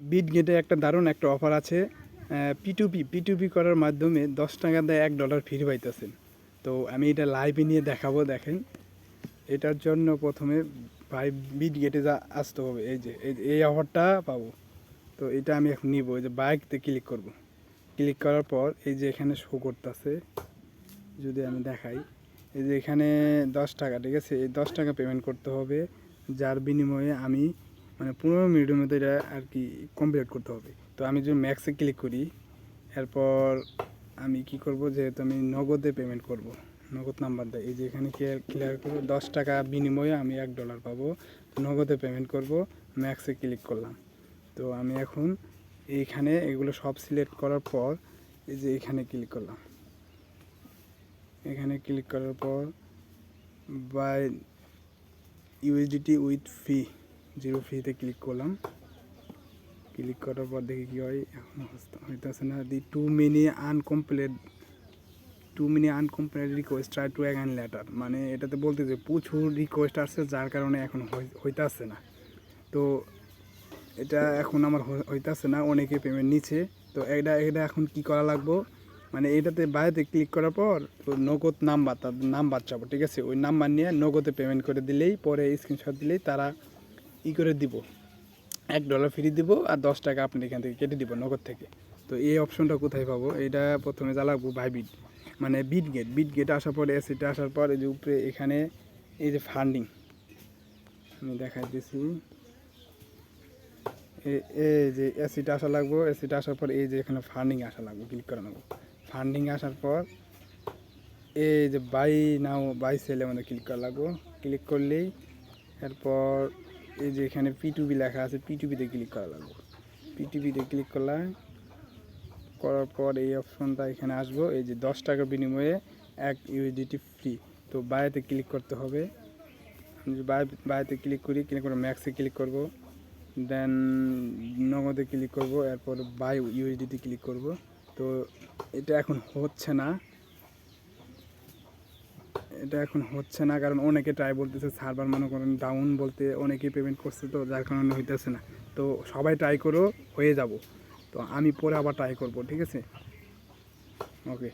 Bit গেটে একটা দারুণ একটা অফার আছে পিটুপি পিটুপি করার মাধ্যমে দশ টাকা দেয় এক ডলার ফ্রি পাইতেছেন। তো আমি এটা লাইভে নিয়ে দেখাবো, দেখেন। এটার জন্য প্রথমে ভাই বিট গেটে যা আসতে হবে, এই যে, এই অফারটা পাবো। তো এটা আমি এখন নিব, এই যে বাইকতে ক্লিক করব। ক্লিক করার পর এই যে এখানে শো করতেছে, যদি আমি দেখাই। এই যে এখানে দশ টাকা, ঠিক আছে? এই দশ টাকা পেমেন্ট করতে হবে, যার বিনিময়ে আমি মানে পনেরো মিনিটের মধ্যে এটা আর কি কমপ্লিট করতে হবে। তো আমি যদি ম্যাক্সে ক্লিক করি, এরপর আমি কি করব যেহেতু আমি নগদে পেমেন্ট করব, নগদ নাম্বার দেয়। এই যে এখানে ক্লিয়ার করব? দশ টাকা বিনিময়ে আমি এক ডলার পাবো। নগদে পেমেন্ট করব ম্যাক্সে ক্লিক করলাম। তো আমি এখন এইখানে এগুলো সব সিলেক্ট করার পর এই যে এখানে ক্লিক করলাম। এখানে ক্লিক করার পর buy USDT with fee zero ফিতে ক্লিক করলাম। ক্লিক করার পর দেখি কী হয়, এখন হইতেছে না। The too many incomplete too many incomplete request try to again later মানে এটাতে বলতে যে প্রচুর রিকোয়েস্ট আসছে যার কারণে এখন হইতেছে না। তো এটা এখন আমার হই- হইতাছে না, অনেকে পেমেন্ট নিচ্ছে। তো এটা এটা এখন কি করা লাগবো? মানে এটাতে বাইরেতে ক্লিক করার পর তো নগদ নাম্বার, তার নাম্বার চাবো, ঠিক আছে? ওই নাম্বার নিয়ে নগদে পেমেন্ট করে দিলেই, পরে স্ক্রিনশট দিলেই তারা ই করে দিব। এক ডলার ফ্রি দিব আর দশ টাকা আপনি এখান থেকে কেটে দিব নগদ থেকে। তো এই অপশনটা কোথায় পাবো? এটা প্রথমে জ্বালাবো ভাইবিট মানে বিট গেট বিট গেট আসার পরে এসিটা আসার পর এই যে উপরে এখানে এই যে ফান্ডিং আমি দেখাই দিছি এই যে এসিটা আসা লাগবো এসিটা আসার পর এই যে এখানে ফান্ডিং আসা লাগবে ক্লিক করে নেব। ফান্ডিং আসার পর এই যে বাই নাও বাই সেলে আমাদের ক্লিক করা লাগবো। ক্লিক করলেই এরপর এই যে এখানে পিটুবি লেখা আছে পিটুবিতে ক্লিক করা লাগবো। পিটুবিতে ক্লিক করলাম করার পর এই অপশনটা এখানে আসব। এই যে দশ টাকা বিনিময়ে এক ইউএসডিটি ফ্রি তো বাইরেতে ক্লিক করতে হবে। আমি বাইরেতে ক্লিক করি ক্লিক করে ম্যাক্সে ক্লিক করব। দেন নগদে ক্লিক করব। এরপর বাই ইউএসডিতে ক্লিক করব। তো এটা এখন হচ্ছে না। এটা এখন হচ্ছে না, কারণ অনেকে ট্রাই বলতেছে সার্ভার মনে করেন ডাউন বলতে অনেকে পেমেন্ট করছে তো, যার কারণে হইতেছে না। তো সবাই ট্রাই করো হয়ে যাব। তো আমি পরে আবার ট্রাই করব, ঠিক আছে? ওকে